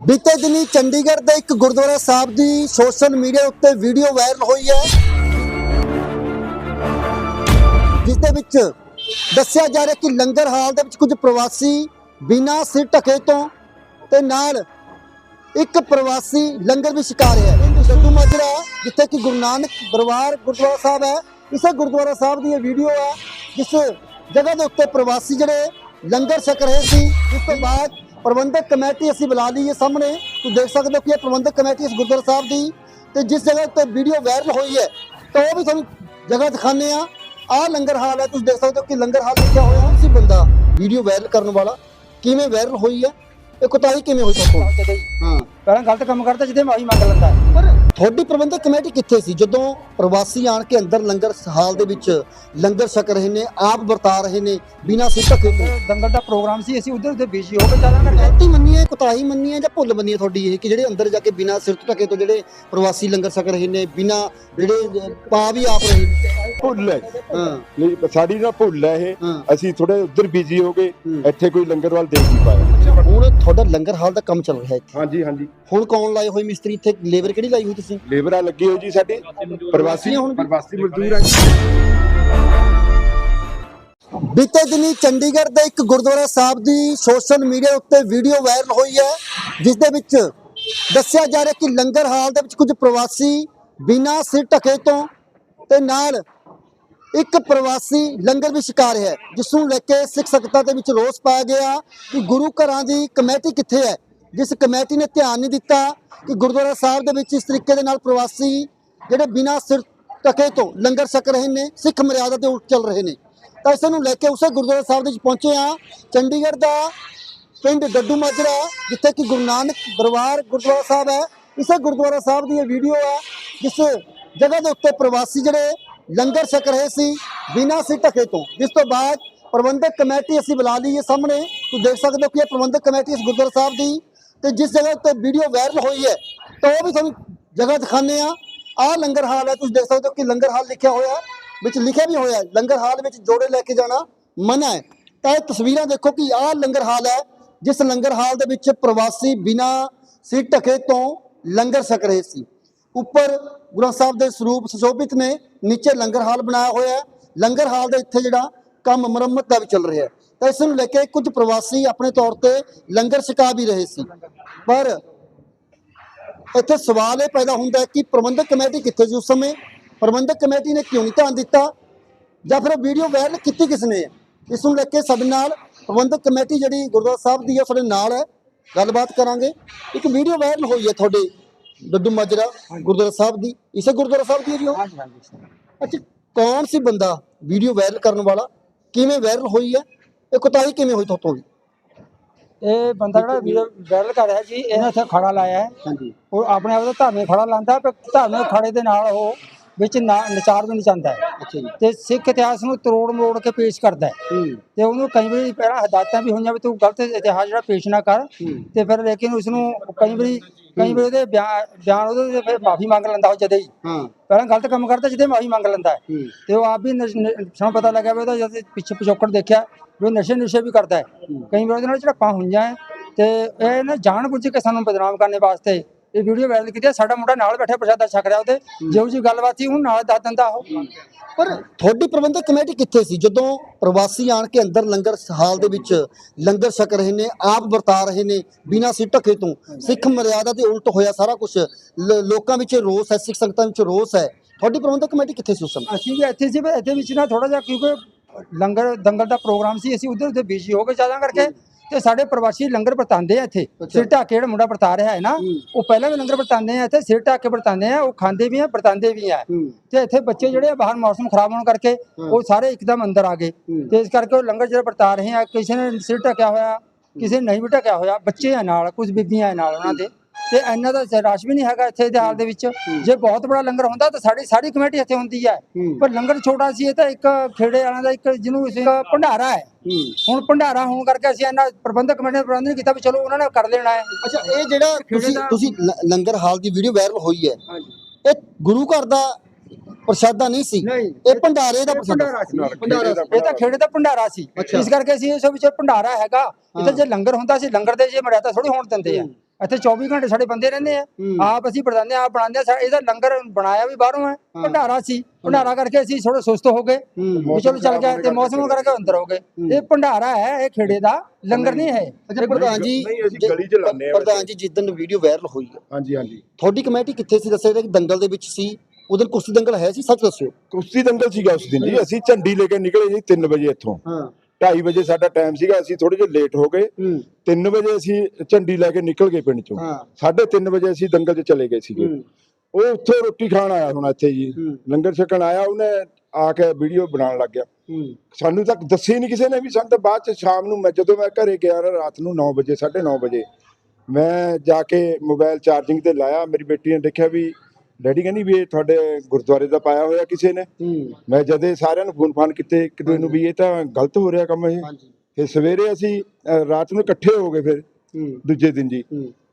ਬੀਤੇ ਦਿਨੀ ਚੰਡੀਗੜ੍ਹ ਦੇ ਇੱਕ ਗੁਰਦੁਆਰਾ ਸਾਹਿਬ ਦੀ ਸੋਸ਼ਲ ਮੀਡੀਆ ਉੱਤੇ ਵੀਡੀਓ ਵਾਇਰਲ ਹੋਈ ਹੈ। ਜਿਸ ਦੇ ਵਿੱਚ ਦੱਸਿਆ ਜਾ ਰਿਹਾ ਕਿ ਲੰਗਰ ਹਾਲ ਦੇ ਵਿੱਚ ਕੁਝ ਪ੍ਰਵਾਸੀ ਬਿਨਾਂ ਸਿਰ ਢਕੇ ਤੋਂ ਤੇ ਨਾਲ ਇੱਕ ਪ੍ਰਵਾਸੀ ਲੰਗਰ ਵੀ ਛਕਾ ਰਿਹਾ ਹੈ। ਸੱਦੂ ਮਾਜਰਾ ਜਿੱਥੇ ਕਿ ਗੁਰੂ ਨਾਨਕ ਦਰਬਾਰ ਗੁਰਦੁਆਰਾ ਸਾਹਿਬ ਹੈ, ਇਸੇ ਗੁਰਦੁਆਰਾ ਸਾਹਿਬ ਦੀ ਇਹ ਵੀਡੀਓ ਹੈ, ਜਿਸ ਜਗ੍ਹਾ ਦੇ ਉੱਤੇ ਪ੍ਰਵਾਸੀ ਜਿਹੜੇ ਲੰਗਰ ਛਕ ਰਹੇ ਸੀ, ਉਸ ਤੋਂ ਬਾਅਦ ਪ੍ਰਬੰਧਕ ਕਮੇਟੀ ਅਸੀਂ ਬੁਲਾ ਲਈ ਹੈ ਸਾਹਮਣੇ। ਤੁਸੀਂ ਦੇਖ ਸਕਦੇ ਹੋ ਕਿ ਇਹ ਪ੍ਰਬੰਧਕ ਕਮੇਟੀ ਇਸ ਗੁਰਦੁਆਰਾ ਸਾਹਿਬ ਦੀ ਤੇ ਜਿਸ ਜਗ੍ਹਾ ਉੱਤੇ ਵੀਡੀਓ ਵਾਇਰਲ ਹੋਈ ਹੈ ਤਾਂ ਉਹ ਵੀ ਤੁਹਾਨੂੰ ਜਗ੍ਹਾ ਦਿਖਾਣੇ ਆ ਆਹ ਲੰਗਰ ਹਾਲ ਹੈ ਤੁਸੀਂ ਦੇਖ ਸਕਦੇ ਹੋ ਕਿ ਲੰਗਰ ਹਾਲ ਲਿਖਿਆ ਹੋਇਆ ਸੀ ਬੰਦਾ। ਵੀਡੀਓ ਵਾਇਰਲ ਕਰਨ ਵਾਲਾ ਕਿਵੇਂ ਵਾਇਰਲ ਹੋਈ ਹੈ ਇਹ ਕੁਤਾਹੀ ਕਿਵੇਂ ਹੋਈ ਤੁਹਾਡੇ ਹਾਂ ਪਹਿਲਾਂ ਗਲਤ ਕੰਮ ਕਰਦਾ ਜਿੱਦੇ ਮਾਫੀ ਮੰਗ ਲੈਂਦਾ। ਪਰ ਤੁਹਾਡੀ ਪ੍ਰਬੰਧਕ ਕਮੇਟੀ ਕਿੱਥੇ ਸੀ? ਜਦੋਂ ਪ੍ਰਵਾਸੀ ਆਣ ਕੇ ਅੰਦਰ ਲੰਗਰ ਹਾਲ ਦੇ ਵਿੱਚ ਲੰਗਰ ਛਕ ਰਹੇ ਨੇ ਆਪ ਵਰਤਾ ਰਹੇ ਨੇ ਬਿਨਾਂ ਸਿਰ ਢਕੇ ਤੋਂ। ਦੰਗਲ ਦਾ ਪ੍ਰੋਗਰਾਮ ਸੀ ਅਸੀਂ ਉਧਰ ਉਧਰ ਬਿਜ਼ੀ ਹੋ ਕੇ ਚੱਲਾਂ ਕਰਕੇ ਗਲਤੀ ਮੰਨੀ ਹੈ ਕੁਤਾਹੀ ਮੰਨੀ ਹੈ ਜਾਂ ਭੁੱਲ ਮੰਨੀ ਹੈ ਤੁਹਾਡੀ ਇਹ ਕਿ ਜਿਹੜੇ ਅੰਦਰ ਜਾ ਕੇ ਬਿਨਾਂ ਸਿਰ ਢਕੇ ਤੋਂ ਜਿਹੜੇ ਪ੍ਰਵਾਸੀ ਲੰਗਰ ਛਕ ਰਹੇ ਨੇ ਬਿਨਾਂ ਜਿਹੜੇ ਪਾ ਵੀ ਆਪ ਰਹੇ ਨੇ? ਭੁੱਲ ਹੈ। ਹਾਂ। ਨਹੀਂ ਸਾਡੀ ਨਾ ਭੁੱਲ ਹੈ ਇਹ। ਅਸੀਂ ਥੋੜੇ ਉਧਰ ਬਿਜ਼ੀ ਹੋ ਗਏ। ਇੱਥੇ ਕੋਈ ਲੰਗਰ ਵੱਲ ਦੇਖ ਨਹੀਂ ਪਾਇਆ। ਹੁਣ ਤੁਹਾਡਾ ਲੰਗਰ ਹਾਲ ਦਾ ਕੰਮ ਚੱਲ ਰਿਹਾ ਇੱਥੇ। ਹਾਂਜੀ ਹਾਂਜੀ। ਹੁਣ ਕੌਣ ਲਾਏ ਹੋਏ ਮਿਸਤਰੀ? ਇੱਥੇ ਲੇਬਰ ਕਿਹੜੀ ਲਾਈ ਹੋਈ ਤੁਸੀਂ? ਲੇਬਰਾਂ ਲੱਗੀ ਹੋਈ ਜੀ ਸਾਡੇ। ਪ੍ਰਵਾਸੀ ਹੁਣ? ਪ੍ਰਵਾਸੀ ਮਜ਼ਦੂਰ ਹੈ ਬੀਤੇ ਦਿਨੀ ਚੰਡੀਗੜ੍ਹ ਦੇ ਇੱਕ ਗੁਰਦੁਆਰਾ ਸਾਹਿਬ ਦੀ ਸੋਸ਼ਲ ਮੀਡੀਆ ਉੱਤੇ ਵੀਡੀਓ ਵਾਇਰਲ ਹੋਈ ਹੈ ਜਿਸ ਦੇ ਵਿੱਚ ਦੱਸਿਆ ਜਾ ਰਿਹਾ ਕਿ ਲੰਗਰ ਹਾਲ ਦੇ ਵਿੱਚ ਕੁਝ ਪ੍ਰਵਾਸੀ ਬਿਨਾਂ ਸਿਰ ਢਕੇ ਤੋਂ ਤੇ ਨਾਲ ਇੱਕ ਪ੍ਰਵਾਸੀ ਲੰਗਰ ਵੀ ਛਕਾ ਰਿਹਾ ਜਿਸ ਨੂੰ ਲੈ ਕੇ ਸਿੱਖ ਸੰਗਤਾਂ ਦੇ ਵਿੱਚ ਰੋਸ ਪਾਇਆ ਗਿਆ ਕਿ ਗੁਰੂ ਘਰਾਂ ਦੀ ਕਮੇਟੀ ਕਿੱਥੇ ਹੈ? ਜਿਸ ਕਮੇਟੀ ਨੇ ਧਿਆਨ ਨਹੀਂ ਦਿੱਤਾ ਕਿ ਗੁਰਦੁਆਰਾ ਸਾਹਿਬ ਦੇ ਵਿੱਚ ਇਸ ਤਰੀਕੇ ਦੇ ਨਾਲ ਪ੍ਰਵਾਸੀ ਜਿਹੜੇ ਬਿਨਾਂ ਸਿਰ ਟਕੇ ਤੋਂ ਲੰਗਰ ਛਕ ਰਹੇ ਨੇ, ਸਿੱਖ ਮਰਿਆਦਾ ਦੇ ਉਲਟ ਚੱਲ ਰਹੇ ਨੇ। ਤਾਂ ਇਸ ਨੂੰ ਲੈ ਕੇ ਉਸੇ ਗੁਰਦੁਆਰਾ ਸਾਹਿਬ ਦੇ ਵਿੱਚ ਪਹੁੰਚੇ ਆ ਚੰਡੀਗੜ੍ਹ ਦਾ ਪਿੰਡ ਡੱਡੂ ਮਾਜਰਾ, ਜਿੱਥੇ ਕਿ ਗੁਰੂ ਨਾਨਕ ਦਰਬਾਰ ਗੁਰਦੁਆਰਾ ਸਾਹਿਬ ਹੈ। ਇਸੇ ਗੁਰਦੁਆਰਾ ਸਾਹਿਬ ਦੀ ਇਹ ਵੀਡੀਓ ਹੈ ਜਿਸ ਜਗ੍ਹਾ ਦੇ ਉੱਤੇ ਪ੍ਰਵਾਸੀ ਜਿਹੜੇ ਲੰਗਰ ਛਕ ਰਹੇ ਸੀ, ਬਿਨਾਂ ਸਿਰ ਢਕੇ ਤੋਂ। ਜਿਸ ਤੋਂ ਬਾਅਦ ਪ੍ਰਬੰਧਕ ਕਮੇਟੀ ਅਸੀਂ ਬੁਲਾ ਲਈ ਹੈ ਸਾਹਮਣੇ। ਤੁਸੀਂ ਦੇਖ ਸਕਦੇ ਹੋ ਕਿ ਇਹ ਪ੍ਰਬੰਧਕ ਕਮੇਟੀ ਇਸ ਗੁਰਦੁਆਰਾ ਸਾਹਿਬ ਦੀ ਤੇ ਜਿਸ ਜਗ੍ਹਾ ਉੱਤੇ ਵੀਡੀਓ ਵਾਇਰਲ ਹੋਈ ਹੈ, ਤਾਂ ਉਹ ਵੀ ਤੁਹਾਨੂੰ ਜਗ੍ਹਾ ਦਿਖਾਣੇ ਆ ਆਹ ਲੰਗਰ ਹਾਲ ਹੈ, ਤੁਸੀਂ ਦੇਖ ਸਕਦੇ ਹੋ ਕਿ ਲੰਗਰ ਹਾਲ ਲਿਖਿਆ ਹੋਇਆ, ਵਿੱਚ ਲਿਖਿਆ ਵੀ ਹੋਇਆ ਲੰਗਰ ਹਾਲ ਵਿੱਚ ਜੋੜੇ ਲੈ ਕੇ ਜਾਣਾ ਮਨਾ ਹੈ। ਤਾਂ ਇਹ ਤਸਵੀਰਾਂ ਦੇਖੋ ਕਿ ਆਹ ਲੰਗਰ ਹਾਲ ਹੈ, ਜਿਸ ਲੰਗਰ ਹਾਲ ਦੇ ਵਿੱਚ ਪ੍ਰਵਾਸੀ ਬਿਨਾਂ ਸਿਰ ਢਕੇ ਤੋਂ ਲੰਗਰ ਛਕ ਰਹੇ ਸੀ। ਉੱਪਰ ਗੁਰੂ ਸਾਹਿਬ ਦੇ ਸਰੂਪ ਸੁਸ਼ੋਭਿਤ ਨੇ, ਨੀਚੇ ਲੰਗਰ ਹਾਲ ਬਣਾਇਆ ਹੋਇਆ ਹੈ। ਲੰਗਰ ਹਾਲ ਦੇ ਇੱਥੇ ਜਿਹੜਾ ਕੰਮ ਮੁਰੰਮਤ ਦਾ ਵੀ ਚੱਲ ਰਿਹਾ ਹੈ। ਤਾਂ ਇਸ ਨੂੰ ਲੈ ਕੇ ਕੁਝ ਪ੍ਰਵਾਸੀ ਆਪਣੇ ਤੌਰ ਤੇ ਲੰਗਰ ਛਕਾ ਵੀ ਰਹੇ ਸੀ। ਪਰ ਇੱਥੇ ਸਵਾਲ ਇਹ ਪੈਦਾ ਹੁੰਦਾ ਕਿ ਪ੍ਰਬੰਧਕ ਕਮੇਟੀ ਕਿੱਥੇ ਸੀ ਉਸ ਸਮੇਂ? ਪ੍ਰਬੰਧਕ ਕਮੇਟੀ ਨੇ ਕਿਉਂ ਨਹੀਂ ਧਿਆਨ ਦਿੱਤਾ? ਜਾਂ ਫਿਰ ਵੀਡੀਓ ਵਾਇਰਲ ਕੀਤੀ ਕਿਸ ਨੇ ਹੈ ਇਸ ਨੂੰ ਲੈ ਕੇ ਸਾਡੇ ਨਾਲ ਪ੍ਰਬੰਧਕ ਕਮੇਟੀ ਜਿਹੜੀ ਗੁਰਦੁਆਰਾ ਸਾਹਿਬ ਦੀ ਹੈ ਸਾਡੇ ਨਾਲ ਹੈ। ਗੱਲਬਾਤ ਕਰਾਂਗੇ। ਇੱਕ ਵੀਡੀਓ ਵਾਇਰਲ ਹੋਈ ਹੈ ਤੁਹਾਡੇ। ਡੱਡੂ ਮਾਜਰਾ ਗੁਰਦੁਆਰਾ ਸਾਹਿਬ ਦੀ। ਇਸੇ ਗੁਰਦੁਆਰਾ ਸਾਹਿਬ ਦੀ ਹੈ ਜੀ ਉਹ? ਹਾਂਜੀ ਹਾਂਜੀ ਅੱਛਾ ਕੌਣ ਸੀ ਬੰਦਾ ਵੀਡੀਓ ਵਾਇਰਲ ਕਰਨ ਵਾਲਾ? ਕਿਵੇਂ ਵਾਇਰਲ ਹੋਈ ਹੈ? ਇਹ ਕੁਤਾਹੀ ਕਿਵੇਂ ਹੋਈ ਤੁਹਾਤੋਂ ਵੀ? ਇਹ ਬੰਦਾ ਜਿਹੜਾ ਵੀਡੀਓ ਵਾਇਰਲ ਕਰ ਰਿਹਾ ਜੀ ਇਹਨੇ ਇੱਥੇ ਖੜਾ ਲਾਇਆ ਹੈ। ਹਾਂਜੀ। ਉਹ ਆਪਣੇ ਆਪ ਦਾ ਧਾਰਮਿਕ ਖੜਾ ਲਾਂਦਾ ਪਰ ਧਾਰਮਿਕ ਖੜੇ ਦੇ ਨਾਲ ਉਹ ਵਿੱਚ ਨਾ- ਨਚਾਰ ਵੀ ਨਚਾਉਂਦਾ ਹੈ। ਅੱਛਾ ਜੀ ਤੇ ਸਿੱਖ ਇਤਿਹਾਸ ਨੂੰ ਤਰੋੜ ਮੋੜ ਕੇ ਪੇਸ਼ ਕਰਦਾ ਹੈ। ਹੂੰ। ਤੇ ਉਹਨੂੰ ਕਈ ਵਾਰੀ ਪਹਿਲਾਂ ਹਦਾਇਤਾਂ ਵੀ ਹੋਈਆਂ ਵੀ ਤੂੰ ਗਲਤ ਇਤਿਹਾਸ ਜਿਹੜਾ ਪੇਸ਼ ਨਾ ਕਰ। ਤੇ ਫਿਰ ਲੇਕਿਨ ਉਸ ਨੂੰ ਕਈ ਵਾਰੀ ਕਈ ਵਾਰੀ ਉਹਦੇ ਬਿਆਨ ਬਿਆਨ ਉਹਦੇ ਤੇ ਫਿਰ ਮਾਫੀ ਮੰਗ ਲੈਂਦਾ ਉਹ ਜਦੇ ਹੀ। ਹਾਂ। ਪਹਿਲਾਂ ਗਲਤ ਕੰਮ ਕਰਦਾ ਜਿੱਦੇ ਮਾਫੀ ਮੰਗ ਲੈਂਦਾ ਹੈ। ਤੇ ਉਹ ਆਪ ਵੀ ਨਸ਼- ਨ- ਸਾਨੂੰ ਪਤਾ ਲੱਗਿਆ ਵੀ ਉਹਦਾ ਜਦ ਪਿੱਛੇ ਪਿਛੋਕੜ ਦੇਖਿਆ ਵੀ ਉਹ ਨਸ਼ੇ ਨੁਸ਼ੇ ਵੀ ਕਰਦਾ ਹੈ। ਕਈ ਵਾਰ ਉਹਦੇ ਨਾਲ ਝੜਪਾਂ ਹੋਈਆਂ ਹੈ। ਤੇ ਇਹ ਨਾ ਜਾਣ ਬੁੱਝ ਕੇ ਸਾਨੂੰ ਬਦਨਾਮ ਕਰਨ ਵਾਸਤੇ ਇਹ ਵੀਡੀਓ ਵਾਇਰਲ ਕੀਤੀ ਹੈ। ਸਾਡਾ ਮੁੰਡਾ ਨਾਲ ਬੈਠਾ ਪ੍ਰਸ਼ਾਦਾ ਛਕ ਰਿਹਾ ਉਹਦੇ। ਜਿਹੋ ਜੀ ਗੱਲਬਾਤ ਸੀ ਉਹਨੂੰ ਨਾਲ ਦੱਸ ਦਿੰਦਾ ਉਹ। ਪਰ ਤੁਹਾਡੀ ਪ੍ਰਬੰਧਕ ਕਮੇਟੀ ਕਿੱਥੇ ਸੀ? ਜਦੋਂ ਪ੍ਰਵਾਸੀ ਆਣ ਕੇ ਅੰਦਰ ਲੰਗਰ ਹਾਲ ਦੇ ਵਿੱਚ ਲੰਗਰ ਛਕ ਰਹੇ ਨੇ ਆਪ ਵਰਤਾ ਰਹੇ ਨੇ ਬਿਨਾਂ ਸਿਰ ਢਕੇ ਤੋਂ ਸਿੱਖ ਮਰਿਆਦਾ ਦੇ ਉਲਟ ਹੋਇਆ ਸਾਰਾ ਕੁਝ ਲੋਕਾਂ ਵਿੱਚ ਰੋਸ ਹੈ ਸਿੱਖ ਸੰਗਤਾਂ ਵਿੱਚ ਰੋਸ ਹੈ। ਤੁਹਾਡੀ ਪ੍ਰਬੰਧਕ ਕਮੇਟੀ ਕਿੱਥੇ ਸੀ ਉਸ ਸਮੇਂ? ਅਸੀਂ ਵੀ ਇੱਥੇ ਸੀ ਇੱਥੇ ਵਿੱਚ ਨਾ ਥੋੜਾ ਜਿਹਾ ਕਿਉਂਕਿ ਲੰਗਰ ਦੰਗਲ ਦਾ ਪ੍ਰੋਗਰਾਮ ਸੀ ਅਸੀਂ ਉਧਰ ਉਧਰ ਬਿਜ਼ੀ ਹੋ ਕੇ ਜ਼ਿਆਦਾ ਕਰਕੇ ਤੇ ਸਾਡੇ ਪ੍ਰਵਾਸੀ ਲੰਗਰ ਵਰਤਾਉਂਦੇ ਆ ਇੱਥੇ। ਸਿਰ ਢੱਕ ਕੇ ਜਿਹੜਾ ਮੁੰਡਾ ਵਰਤਾ ਰਿਹਾ ਹੈ ਨਾ ਉਹ ਪਹਿਲਾਂ ਵੀ ਲੰਗਰ ਵਰਤਾਉਂਦੇ ਆ ਇੱਥੇ ਸਿਰ ਢੱਕ ਕੇ ਵਰਤਾਉਂਦੇ ਆ ਉਹ ਖਾਂਦੇ ਵੀ ਆ ਵਰਤਾਉਂਦੇ ਵੀ ਆ। ਤੇ ਇੱਥੇ ਬੱਚੇ ਜਿਹੜੇ ਬਾਹਰ ਮੌਸਮ ਖਰਾਬ ਹੋਣ ਕਰਕੇ ਉਹ ਸਾਰੇ ਇੱਕਦਮ ਅੰਦਰ ਆ ਗਏ। ਤੇ ਇਸ ਕਰਕੇ ਉਹ ਲੰਗਰ ਜਿਹੜਾ ਵਰਤਾ ਰਹੇ ਆ ਕਿਸੇ ਨੇ ਸਿਰ ਢੱਕਿਆ ਹੋਇਆ ਕਿਸੇ ਨੇ ਨਹੀਂ ਵੀ ਢੱਕਿਆ ਹੋਇਆ ਬੱਚੇ ਆ ਨਾਲ ਕੁਝ ਬੀਬੀਆਂ ਆ ਨਾਲ ਉਹਨਾਂ ਦੇ। ਤੇ ਇਹਨਾਂ ਦਾ ਰਸ਼ ਵੀ ਨਹੀਂ ਹੈਗਾ ਇੱਥੇ ਦੇ ਹਾਲ ਦੇ ਵਿੱਚ। ਜੇ ਬਹੁਤ ਬੜਾ ਲੰਗਰ ਹੁੰਦਾ ਤਾਂ ਸਾਡੀ ਸਾਰੀ ਕਮੇਟੀ ਇੱਥੇ ਹੁੰਦੀ ਹੈ। ਪਰ ਲੰਗਰ ਛੋਟਾ ਸੀ ਇਹ ਤਾਂ ਇੱਕ ਖੇੜੇ ਵਾਲਿਆਂ ਦਾ ਇੱਕ ਜਿਹਨੂੰ ਅਸੀਂ ਭੰਡਾਰਾ ਹੈ। ਹੁਣ ਭੰਡਾਰਾ ਹੋਣ ਕਰਕੇ ਅਸੀਂ ਇਹਨਾਂ ਪ੍ਰਬੰਧਕ ਕਮੇਟੀ ਨੇ ਪ੍ਰਬੰਧ ਨਹੀਂ ਕੀਤਾ ਵੀ ਚਲੋ ਉਹਨਾਂ ਨੇ ਕਰ ਲੈਣਾ ਹੈ। ਅੱਛਾ ਇਹ ਜਿਹੜਾ ਤੁਸੀਂ ਤੁਸੀਂ ਲੰਗਰ ਹਾਲ ਦੀ ਵੀਡੀਓ ਵਾਇਰਲ ਹੋਈ ਹੈ। ਇਹ ਗੁਰੂ ਘਰ ਦਾ ਪ੍ਰਸ਼ਾਦਾ ਨਹੀਂ ਸੀ। ਇਹ ਭੰਡਾਰੇ ਦਾ ਪ੍ਰਸ਼ਾਦਾ ਭੰਡਾਰਾ ਸੀ। ਇਹ ਤਾਂ ਖੇੜੇ ਦਾ ਭੰਡਾਰਾ ਸੀ। ਇਸ ਕਰਕੇ ਅਸੀਂ ਇਸ ਵਿੱਚ ਭੰਡਾਰਾ ਹੈਗਾ। ਇੱਥੇ ਜੇ ਲੰਗਰ ਹੁੰਦਾ ਸੀ ਲੰਗਰ ਦੇ ਜੇ ਮਰਿਆਦਾ ਥੋੜੀ ਹੋਣ ਦਿੰਦੇ ਆ। ਇੱਥੇ 24 ਘੰਟੇ ਸਾਡੇ ਬੰਦੇ ਰਹਿੰਦੇ ਆ। ਆਪ ਅਸੀਂ ਬਣਾਉਂਦੇ ਆ ਆਪ ਬਣਾਉਂਦੇ ਆ। ਇਹਦਾ ਲੰਗਰ ਬਣਾਇਆ ਵੀ ਬਾਹਰੋਂ ਹੈ। ਭੰਡਾਰਾ ਸੀ। ਭੰਡਾਰਾ ਕਰਕੇ ਅਸੀਂ ਥੋੜੇ ਸੁਸਤ ਹੋ ਗਏ। ਵੀ ਚਲੋ ਚੱਲ ਗਿਆ ਤੇ ਮੌਸਮ ਕਰਕੇ ਅੰਦਰ ਹੋ ਗਏ। ਇਹ ਭੰਡਾਰਾ ਹੈ ਇਹ ਖੇੜੇ ਦਾ ਲੰਗਰ ਨਹੀਂ ਹੈ। ਅੱਛਾ ਪ੍ਰਧਾਨ ਜੀ ਨਹੀਂ, ਅਸੀਂ ਜੇ- ਗਲੀ 'ਚ ਲਾਉਂਦੇ ਹਾਂ ਪ੍ਰਧਾਨ ਜੀ ਜਿੱਦਣ ਵੀਡੀਓ ਵਾਇਰਲ ਹੋਈ ਹੈ। ਹਾਂਜੀ ਹਾਂਜੀ। ਤੁਹਾਡੀ ਕਮੇਟੀ ਕਿੱਥੇ ਸੀ? ਦੱਸਿਆ ਕਿ ਦੰਗਲ ਦੇ ਵਿੱਚ ਸੀ। ਉਦੋਂ ਕੁਸ਼ਤੀ ਦੰਗਲ ਹੈ ਸੀ? ਸੱਚ ਦੱਸਿਓ। ਕੁਸ਼ਤੀ ਦੰਗਲ ਸੀਗਾ ਉਸ ਦਿਨ ਜੀ। ਅਸੀਂ ਝੰਡੀ ਲੈ ਕੇ ਨਿਕਲੇ ਜੀ 3 ਵਜੇ ਇੱਥੋਂ। ਹਾਂ। 2:30 ਵਜੇ ਸਾਡਾ ਟਾਈਮ ਸੀਗਾ ਅਸੀਂ ਥੋੜੇ ਜਿਹਾ ਲੇਟ ਹੋ ਗਏ। ਹੂੰ। 3 ਵਜੇ ਅਸੀਂ ਝੰਡੀ ਲੈ ਕੇ ਨਿਕਲ ਗਏ ਪਿੰਡ ਚੋਂ। ਹਾਂ। 3:30 ਵਜੇ ਅਸੀਂ ਦੰਗਲ 'ਚ ਚਲੇ ਗਏ ਸੀਗੇ। ਉਹ ਉੱਥੋਂ ਰੋਟੀ ਖਾਣ ਆਇਆ ਹੁਣ ਇੱਥੇ ਜੀ। ਲੰਗਰ ਛਕਣ ਆਇਆ ਉਹਨੇ ਆ ਕੇ ਵੀਡੀਓ ਬਣਾਉਣ ਲੱਗ ਗਿਆ। ਸਾਨੂੰ ਤੱਕ ਦੱਸੇ ਨਹੀਂ ਕਿਸੇ ਨੇ ਵੀ ਸਾਨੂੰ ਤਾਂ ਬਾਅਦ ਚ ਸ਼ਾਮ ਨੂੰ ਮੈਂ ਜਦੋਂ ਮੈਂ ਘਰੇ ਗਿਆ ਰਾਤ ਨੂੰ 9 ਵਜੇ 9:30 ਵਜੇ ਮੈਂ ਜਾ ਕੇ ਮੋਬਾਈਲ ਚਾਰਜਿੰਗ ਤੇ ਲਾਇਆ। ਮੇਰੀ ਬੇਟੀ ਨੇ ਦੇਖਿਆ ਵੀ ਡੈਡੀ ਕਹਿੰਦੀ ਵੀ ਇਹ ਤੁਹਾਡੇ ਗੁਰਦੁਆਰੇ ਦਾ ਪਾਇਆ ਹੋਇਆ ਕਿਸੇ ਨੇ। ਮੈਂ ਜਦੇ ਸਾਰਿਆਂ ਨੂੰ ਫੋਨ ਫਾਨ ਕੀਤੇ ਇੱਕ ਦੂਜੇ ਨੂੰ ਵੀ ਇਹ ਤਾਂ ਗਲਤ ਹੋ ਰਿਹਾ ਕੰਮ ਇਹ। ਫਿਰ ਸਵੇਰੇ ਅਸੀਂ ਅ, ਰਾਤ ਨੂੰ ਇਕੱਠੇ ਹੋ ਗਏ ਫਿਰ ਦੂਜੇ ਦਿਨ ਜੀ।